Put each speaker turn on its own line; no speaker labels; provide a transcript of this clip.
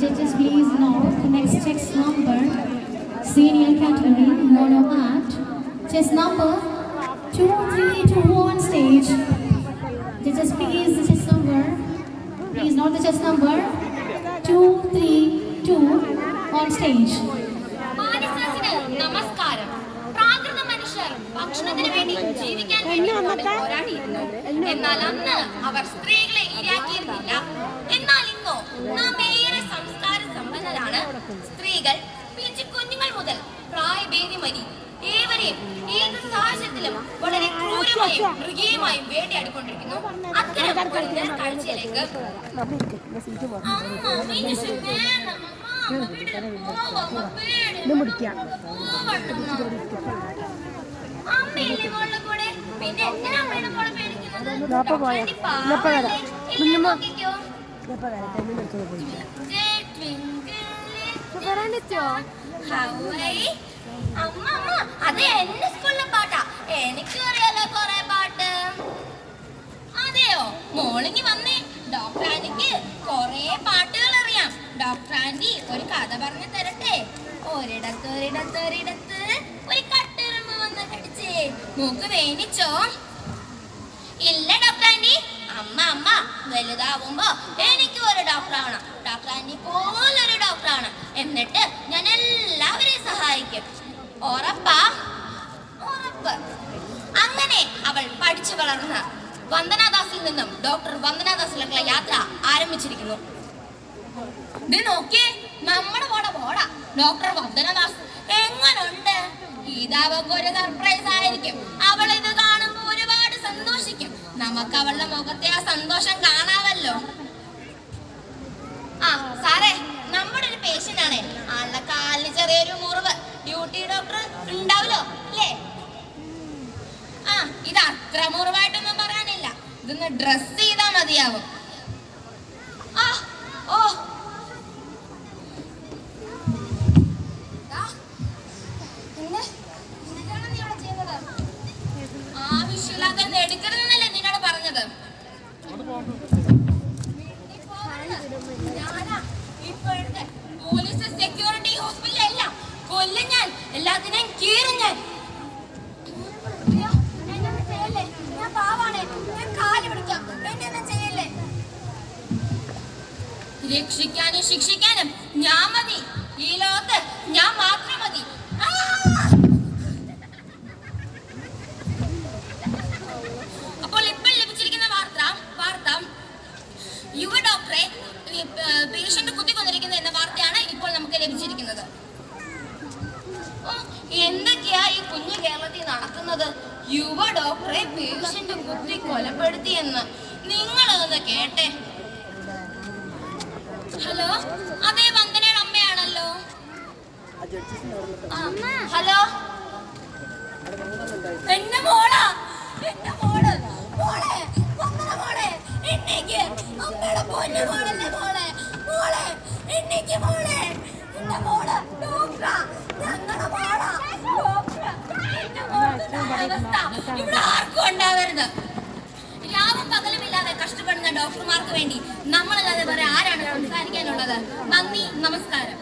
Judges, please note the next chess number, senior category, mono act. Chess number 2321 on stage. Judges, please, the chess number. Please note the chess number 232 on stage.
നമസ്കാരം പ്രാകൃത മനുഷ്യർ ഭക്ഷണത്തിന് വേണ്ടി ജീവിക്കാൻ വേണ്ടി പോരാടിയിരുന്നു എന്നാൽ അന്ന് അവർ സ്ത്രീകളെ ഇരയാക്കിയിരുന്നില്ല എന്നാൽ ഇന്നോ നാം സമ്പന്നരാണ് സ്ത്രീകൾ പിഞ്ചു കുഞ്ഞുങ്ങൾ മുതൽ പ്രായഭേദി മരി ഏവരെയും ഏത് സാഹചര്യത്തിലും വളരെ ക്രൂരമായും മൃഗീയമായും വേട്ടയാടിക്കൊണ്ടിരിക്കുന്നു. അത്തരം ഒരു കൂടെ? പിന്നെ
കുഞ്ഞമ്മ.
നോക്കിക്കോ. ഹൗവൈ. അമ്മ, അമ്മ, അത് എന്റെ സ്കൂളിലെ പാട്ടാ. എനിക്ക് അറിയാലോ കൊറേ പാട്ട്. അതെയോ? മോളിങ്ങി വന്നേ. ഡോക്ടർ ആന്റിക്ക് കൊറേ പാട്ടുകൾ അറിയാം ഡോക്ടർ ആന്റി ഒരു കഥ പറഞ്ഞു തരട്ടെ. ഒരിടത്ത് ഒരിടത്ത് ഒരിടത്ത് ഒരു കട്ടെറുമ്പ് വന്ന് കടിച്ചേ. മൂക്ക് വേനിച്ചോ? ഇല്ല ഡോക്ടർ ആന്റി. അമ്മ അമ്മ വലുതാവുമ്പോ എനിക്ക് ഒരു ഡോക്ടർ ആവണം ഡോക്ടർ ആന്റി പോലൊരു ഡോക്ടറാണ് എന്നിട്ട് ഞാൻ എല്ലാവരെയും സഹായിക്കും. ഉറപ്പാ? ഉറപ്പ്. അങ്ങനെ അവൾ പഠിച്ചു വളർന്ന വന്ദനാദാസിൽ നിന്നും ഡോക്ടർ വന്ദനാദാസിലേക്കുള്ള യാത്ര ആരംഭിച്ചിരിക്കുന്നു. ഇത് നോക്കിയേ നമ്മുടെ കൂടെ പോടാ ഡോക്ടർ വന്ദനദാസ് എങ്ങനുണ്ട്? ഇതവക്ക് ഒരു സർപ്രൈസ് ആയിരിക്കും. അവൾ ഇത് കാണുമ്പോ ഒരുപാട് സന്തോഷിക്കും. നമുക്ക് അവളുടെ മുഖത്തെ ആ സന്തോഷം കാണാമല്ലോ ആ സാറേ നമ്മുടെ ഒരു പേഷ്യന്റ് ആണ് ആളുടെ കാലിന് ചെറിയൊരു മുറിവ്. ഡ്യൂട്ടി ഡോക്ടർ ഉണ്ടാവല്ലോ അല്ലേ? ആ ഇത് അത്ര മുറിവായിട്ടൊന്നും പറയാനില്ല. ഇതൊന്ന് ഡ്രസ് ചെയ്താ മതിയാവും. ആ ഓ? ആവശ്യമില്ലാത്തത് എടുക്കരുതെന്നല്ലേ നിന്നോട് പറഞ്ഞത്? ഞാനാ. ഇപ്പോഴത്തെ എല്ലാത്തിനെയും കീറും ഞാൻ. രക്ഷിക്കാനും ശിക്ഷിക്കാനും ഞാൻ മതി. ഈ ലോകത്ത് ഞാൻ മാത്രം മതി! അപ്പോൾ ഇപ്പോൾ ലഭിച്ചിരിക്കുന്ന വാർത്ത വാർത്ത യുവ ഡോക്ടറെ പേഷ്യന്റ് കുത്തിക്കൊന്നിരിക്കുന്നു എന്ന വാർത്തയാണ് ഇപ്പോൾ നമുക്ക് ലഭിച്ചിരിക്കുന്നത്. കുഞ്ഞു കേരളത്തിൽ നടക്കുന്നത് യുവ ഡോക്ടറെ പേഷ്യന്റ് കുത്തി കൊലപ്പെടുത്തി എന്ന്. നിങ്ങൾ അതൊന്ന് കേട്ടെ. ഹലോ? അതേ വന്ദനയുടെ അമ്മയാണല്ലോ. ഹലോ? എന്റെ മോളാ എന്റെ മോൾ മോളെ വന്ദന മോളെ എന്നേക്ക് അമ്മയുടെ പൊന്നു മോളല്ലേ മോളെ മോളെ എന്നേക്ക് മോളെ എന്റെ മോൾ. ഡോക്ടർമാർക്ക് വേണ്ടി നമ്മളല്ലാതെ വേറെ ആരാണ് സംസാരിക്കാനുള്ളത്? നന്ദി നമസ്കാരം.